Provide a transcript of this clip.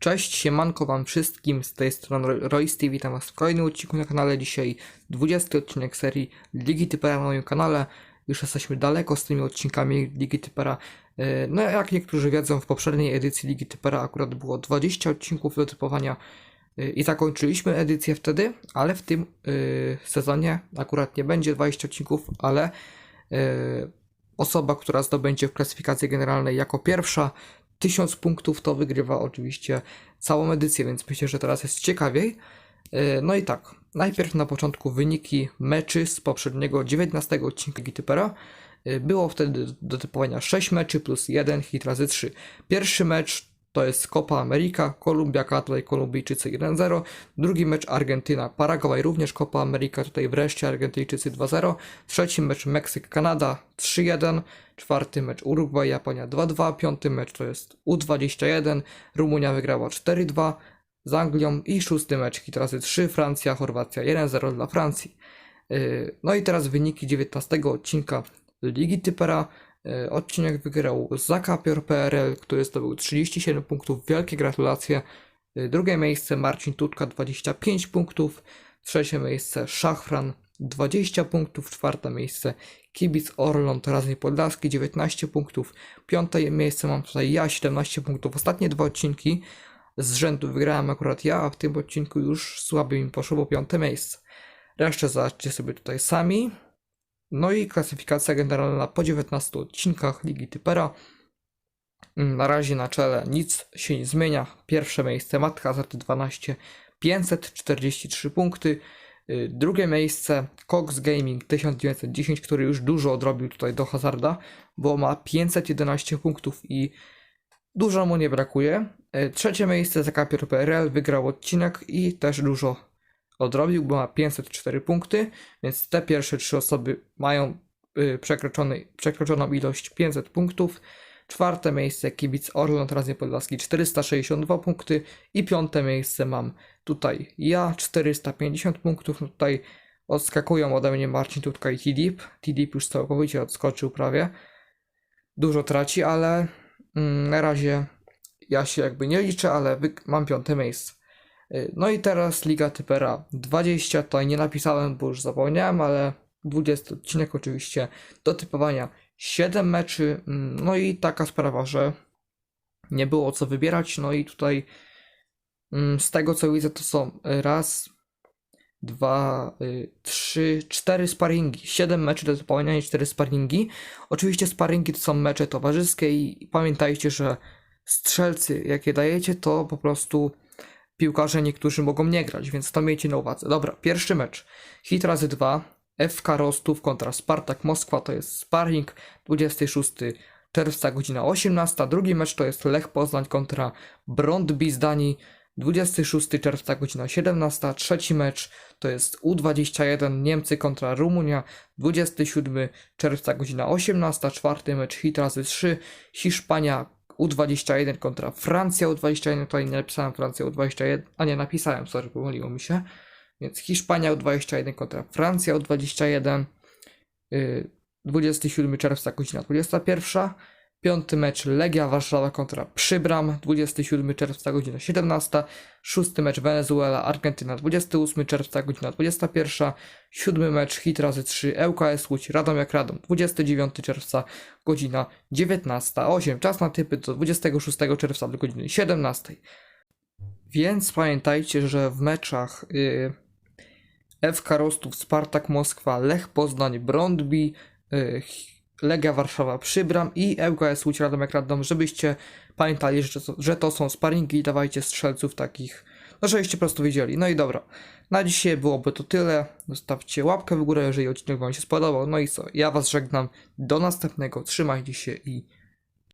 Cześć, siemanko wam wszystkim, z tej strony Royce TV, witam was w kolejnym odcinku na kanale, dzisiaj 20 odcinek serii Ligi Typera na moim kanale, już jesteśmy daleko z tymi odcinkami Ligi Typera, E, no jak niektórzy wiedzą, w poprzedniej edycji Ligi Typera akurat było 20 odcinków do typowania e, i zakończyliśmy edycję wtedy, ale w tym e, sezonie akurat nie będzie 20 odcinków, ale osoba, która zdobędzie w klasyfikacji generalnej jako pierwsza 1000 punktów, to wygrywa oczywiście całą edycję, więc myślę, że teraz jest ciekawiej. E, No i tak, najpierw na początku wyniki meczy z poprzedniego 19 odcinka Gitypera. E, Było wtedy do typowania 6 meczy plus 1 hit razy 3. Pierwszy mecz to jest Copa America, Kolumbia, tutaj Kolumbijczycy 1-0. Drugi mecz Argentyna, Paragwaj również Copa America, tutaj wreszcie Argentyjczycy 2-0. Trzeci mecz Meksyk, Kanada 3-1. Czwarty mecz Urugwaj, Japonia 2-2. Piąty mecz to jest U21, Rumunia wygrała 4-2 z Anglią. I szósty mecz hit razy 3, Francja, Chorwacja 1-0 dla Francji. Yy, No i teraz wyniki 19 odcinka Ligi Typera. Yy, Odcinek wygrał Zakapior PRL, który zdobył 37 punktów. Wielkie gratulacje. Yy, Drugie miejsce Marcin Tutka 25 punktów. Trzecie miejsce Szachfran 20 punktów. Czwarte miejsce Kibic Orląt Razny Podlaski 19 punktów. Piąte miejsce mam tutaj ja 17 punktów. Ostatnie dwa odcinki z rzędu wygrałem akurat ja, a w tym odcinku już słaby mi poszło, bo piąte miejsce. Resztę zobaczcie sobie tutaj sami. No i klasyfikacja generalna po 19 odcinkach Ligi Typera. Mm, Na razie na czele nic się nie zmienia. Pierwsze miejsce Matt Hazard 12, 543 punkty. Y, Drugie miejsce Cox Gaming 1910, który już dużo odrobił tutaj do Hazarda, bo ma 511 punktów i dużo mu nie brakuje. Y, Trzecie miejsce Zakapier PRL wygrał odcinek i też dużo odrobił, bo ma 504 punkty, więc te pierwsze trzy osoby mają y, przekroczony, przekroczoną ilość 500 punktów. Czwarte miejsce Kibic Orlon Raznie Podlaski 462 punkty i piąte miejsce mam tutaj ja 450 punktów. No tutaj odskakują ode mnie Marcin Tutka i Tidip. Tidip już całkowicie odskoczył prawie. Dużo traci, ale mm, na razie ja się jakby nie liczę, ale mam piąte miejsce. Y, No i teraz Liga Typera 20, tutaj nie napisałem, bo już zapomniałem, ale 20 odcinek oczywiście do typowania. 7 meczy, mm, no i taka sprawa, że nie było co wybierać, no i tutaj mm, z tego co widzę to są raz, dwa, y, trzy, cztery sparingi, 7 meczy do typowania i 4 sparingi. Oczywiście sparingi to są mecze towarzyskie i pamiętajcie, że strzelcy jakie dajecie to po prostu piłkarze niektórzy mogą nie grać, więc to miejcie na uwadze. Dobra, pierwszy mecz. Hit razy 2. FK Rostów kontra Spartak Moskwa to jest sparring 26 czerwca godzina 18. Drugi mecz to jest Lech Poznań kontra Brondby z Danii 26 czerwca godzina 17. Trzeci mecz to jest U21 Niemcy kontra Rumunia 27 czerwca godzina 18. Czwarty mecz hit razy 3 Hiszpania U21 kontra Francja U21, tutaj nie napisałem Francja U21, a nie napisałem, sorry, pomyliło mi się. Więc Hiszpania U21 kontra Francja U21, yy, 27 czerwca godzina 21. Piąty mecz Legia Warszawa kontra Przybram, 27 czerwca godzina 17. Szósty mecz Wenezuela Argentyna, 28 czerwca godzina 21. Siódmy mecz Hit razy 3 ŁKS Łódź Radomiak Radom, 29 czerwca godzina 19.08. Czas na typy do 26 czerwca do godziny 17. Więc pamiętajcie, że w meczach y, FK Rostów, Spartak Moskwa, Lech Poznań, Brondby, y, Legia Warszawa, Przybram i ŁKS Łódź Radomiak Radom, żebyście pamiętali, że to, że to są sparingi i dawajcie strzelców takich, no żebyście po prostu wiedzieli. No i dobra, na dzisiaj byłoby to tyle. Zostawcie łapkę w górę, jeżeli odcinek Wam się spodobał. No i co, ja Was żegnam. Do następnego. Trzymajcie się i